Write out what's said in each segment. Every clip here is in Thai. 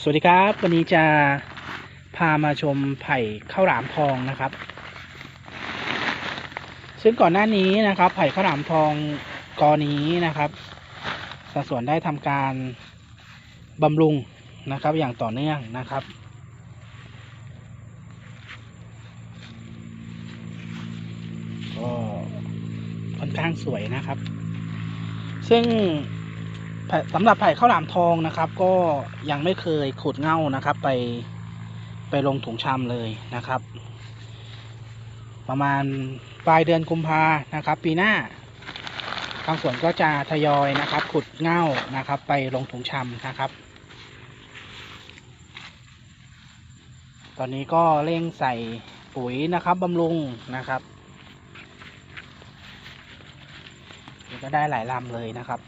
สวัสดีครับ วันนี้จะพามาชมไผ่ข้าวหลามทองนะครับ ซึ่งก่อนหน้านี้นะครับ ไผ่ข้าวหลามทองกอนี้นะครับสัดส่วนได้ทำการบำรุงนะครับ อย่างต่อเนื่องนะครับ ก็ค่อนข้างสวยนะครับ ซึ่ง สำหรับไผ่ข้าวหลามทองนะครับ ก็ยังไม่เคยขุดเง่านะครับ ไปไปลงถุงชำเลยนะครับ ประมาณปลายเดือนกุมภานะครับ ปีหน้าทางสวนก็จะทยอยนะครับ ขุดเง่านะครับ ไปลงถุงชำนะครับ ตอนนี้ก็เร่งใส่ปุ๋ยนะครับบำรุงนะครับก็ได้หลายลำเลยนะครับ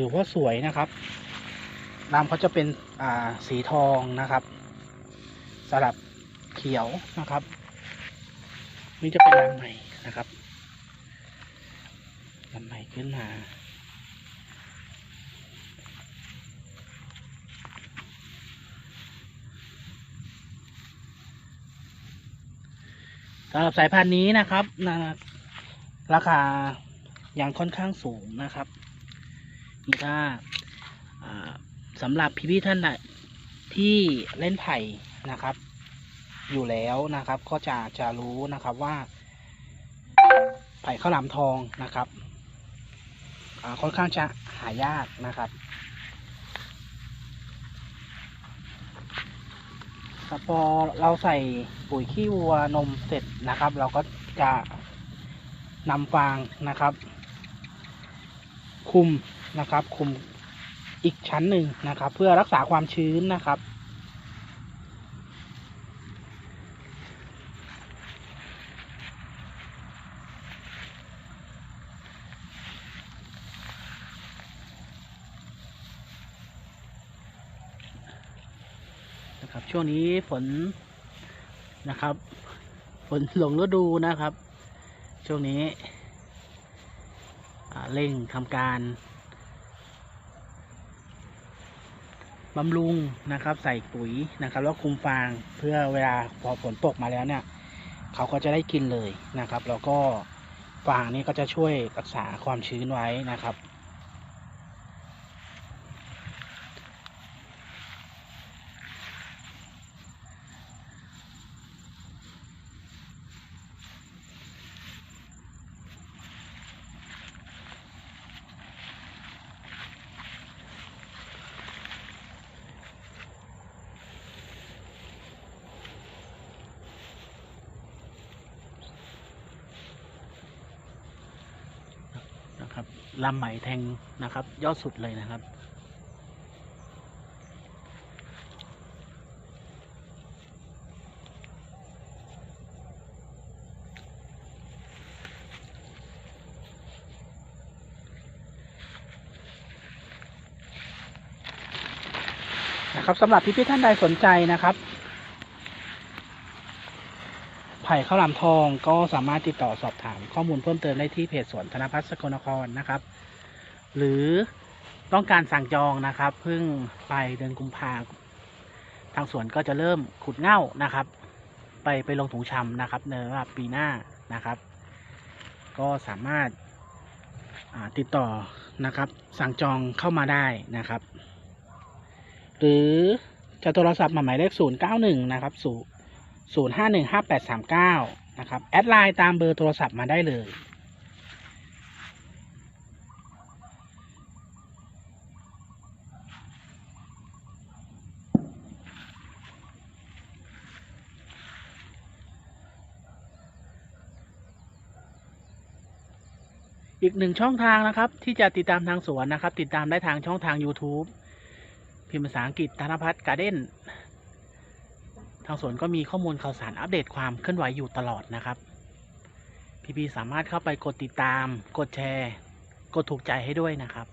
ถือว่าสวยนะครับลำเขาจะเป็นอ่าสีทองนะครับ สลับเขียวนะครับ นี่จะเป็นลำใหม่นะครับลำใหม่ขึ้นมาสำหรับสายพันธุ์นี้นะครับ ราคายังค่อนข้างสูงนะครับ นี่ถ้าสำหรับพี่ๆท่านที่เล่นไผ่นะครับ อยู่แล้วนะครับก็จะจะรู้นะครับว่า ไผ่ข้าวหลามทองนะครับค่อนข้างจะหายากนะครับครับพอเราใส่ปุ๋ยขี้วัวนมเสร็จนะครับ เราก็จะนำฟางนะครับ คุม นะครับคุมอีกชั้นหนึ่งนะครับ เพื่อรักษาความชื้นนะครับ นะครับ ช่วงนี้ฝนนะครับ ฝนหลงฤดูนะครับ ช่วงนี้เร่งทำการ บำรุงนะครับ ใส่ปุ๋ยนะครับ แล้วคุมฟางเพื่อเวลาพอฝนตกมาแล้วเนี่ย เขาก็จะได้กินเลยนะครับ แล้วก็ฟางนี้ก็จะช่วยรักษาความชื้นไว้นะครับ นะครับลำไหมแทงนะครับ ยอดสุดเลยนะครับ นะครับสำหรับพี่ๆท่านใดสนใจนะครับ ไผ่ข้าวหลามทองก็สามารถติดต่อสอบถามข้อมูลเพิ่มเติมได้ที่เพจสวนธนพัฒน์สกลนครนะครับ หรือต้องการสั่งจองนะครับเพิ่งไปเดือนกุมภาทางสวนก็จะเริ่มขุดเง่านะครับ ไปไปลงถุงชำนะครับในรับปีหน้านะครับ ก็สามารถาติดต่อนะครับ สั่งจองเข้ามาได้นะครับ หรือจะโทรศัพท์มาหมายเลข091นะครับ0 0 5 1 5 8 3 9 นะครับ แอดไลน์ตามเบอร์โทรศัพท์มาได้เลย อีกหนึ่งช่องทางนะครับ ที่จะติดตามทางสวนนะครับ ติดตามได้ทางช่องทาง YouTube พิมพ์ภาษาอังกฤษธนพัฒน์การ์เด้น ทางสวนก็มีข้อมูลข่าวสารอัปเดตความเคลื่อนไหวอยู่ตลอดนะครับ พี่ๆสามารถเข้าไปกดติดตาม กดแชร์ กดถูกใจให้ด้วยนะครับ